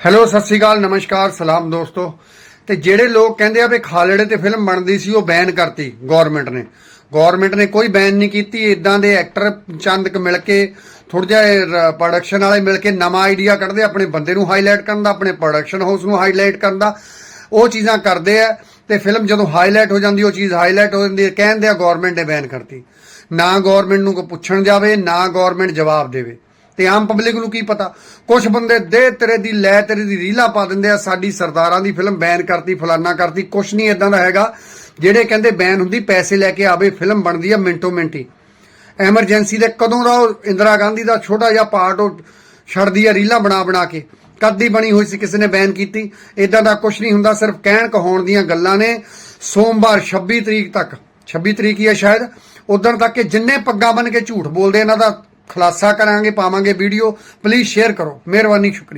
Hello, Sat Sri ਅਕਾਲ, ਨਮਸਕਾਰ, ਸਲਾਮ ਦੋਸਤੋ। ਤੇ ਜਿਹੜੇ ਲੋਕ ਕਹਿੰਦੇ ਆ ਵੀ ਖਾਲੜੇ ਤੇ ਫਿਲਮ ਬਣਦੀ ਸੀ, ਉਹ ਬੈਨ ਕਰਤੀ ਗਵਰਨਮੈਂਟ ਨੇ। ਗਵਰਨਮੈਂਟ ਨੇ ਕੋਈ ਬੈਨ ਨਹੀਂ ਕੀਤੀ ਇਦਾਂ ਦੇ ਐਕਟਰ ਚੰਦ ਕ ਮਿਲ ਕੇ ਥੋੜਾ ਜਿਹਾ ਪ੍ਰੋਡਕਸ਼ਨ ਵਾਲੇ ਮਿਲ ਕੇ ਨਵਾਂ ਆਈਡੀਆ ਕੱਢਦੇ ਆਪਣੇ ਬੰਦੇ ਨੂੰ ਹਾਈਲਾਈਟ ਕਰਨ ਦਾ, ਆਪਣੇ ਪ੍ਰੋਡਕਸ਼ਨ ਹਾਊਸ ਨੂੰ ਹਾਈਲਾਈਟ ਕਰਨ ਦਾ। ਉਹ ਚੀਜ਼ਾਂ ਕਰਦੇ ਆ, ਤੇ ਫਿਲਮ ਜਦੋਂ ਹਾਈਲਾਈਟ ਹੋ ਜਾਂਦੀ, ਉਹ ਚੀਜ਼ ਹਾਈਲਾਈਟ ਹੋ ਜਾਂਦੀ ਹੈ, ਕਹਿੰਦੇ ਆ ਗਵਰਨਮੈਂਟ ਨੇ ਬੈਨ ਕਰਤੀ। ਨਾ ਗਵਰਨਮੈਂਟ ਨੂੰ ਕੋਈ ਪੁੱਛਣ ਜਾਵੇ, ਨਾ ਗਵਰਨਮੈਂਟ ਜਵਾਬ ਦੇਵੇ। ਤੇ ਆਮ ਪਬਲਿਕ ਨੂੰ ਕੀ ਪਤਾ? ਕੁਝ ਬੰਦੇ ਦੇ ਤੇਰੇ ਦੀ, ਲੈ ਤੇਰੇ ਦੀ ਰੀਲਾ ਪਾ ਦਿੰਦੇ ਆ, ਸਾਡੀ ਸਰਦਾਰਾਂ ਦੀ ਫਿਲਮ ਬੈਨ ਕਰਤੀ, ਫਲਾਨਾ ਕਰਤੀ ਕੁਝ ਨਹੀਂ ਇਦਾਂ ਦਾ ਹੈਗਾ। ਜਿਹੜੇ ਕਹਿੰਦੇ ਬੈਨ ਹੁੰਦੀ, ਪੈਸੇ ਲੈ ਕੇ ਆਵੇ, ਫਿਲਮ ਬਣਦੀ ਆ ਮਿੰਟੋ ਮਿੰਟੀ ਐਮਰਜੈਂਸੀ ਦੇ ਕਦੋਂ ਦਾ ਉਹ ਇੰਦਰਾ ਗਾਂਧੀ ਦਾ ਛੋਟਾ ਜਿਹਾ ਪਾਰਟ ਉਹ ਛੱਡਦੀ ਆ ਰੀਲਾਂ ਬਣਾ ਬਣਾ ਕੇ। ਕਦ ਦੀ ਬਣੀ ਹੋਈ ਸੀ, ਕਿਸੇ ਨੇ ਬੈਨ ਕੀਤੀ। ਇਦਾਂ ਦਾ ਕੁਝ ਨਹੀਂ ਹੁੰਦਾ, ਸਿਰਫ ਕਹਿਣ ਕਹਾਉਣ ਦੀਆਂ ਗੱਲਾਂ ਨੇ। ਸੋਮਵਾਰ 26 ਤਰੀਕ ਤੱਕ 26 ਤਰੀਕ ਹੀ ਹੈ ਸ਼ਾਇਦ, ਉਦੋਂ ਤੱਕ ਕਿ ਜਿੰਨੇ ਪੱਗਾਂ ਬਨ ਕੇ ਝੂਠ ਬੋਲਦੇ ਇਹਨਾਂ ਦਾ ਖੁਲਾਸਾ ਕਰਾਂਗੇ ਪਾਵਾਂਗੇ ਵੀਡੀਓ ਪਲੀਜ਼ ਸ਼ੇਅਰ ਕਰੋ। ਮਿਹਰਬਾਨੀ ਸ਼ੁਕਰੀਆ।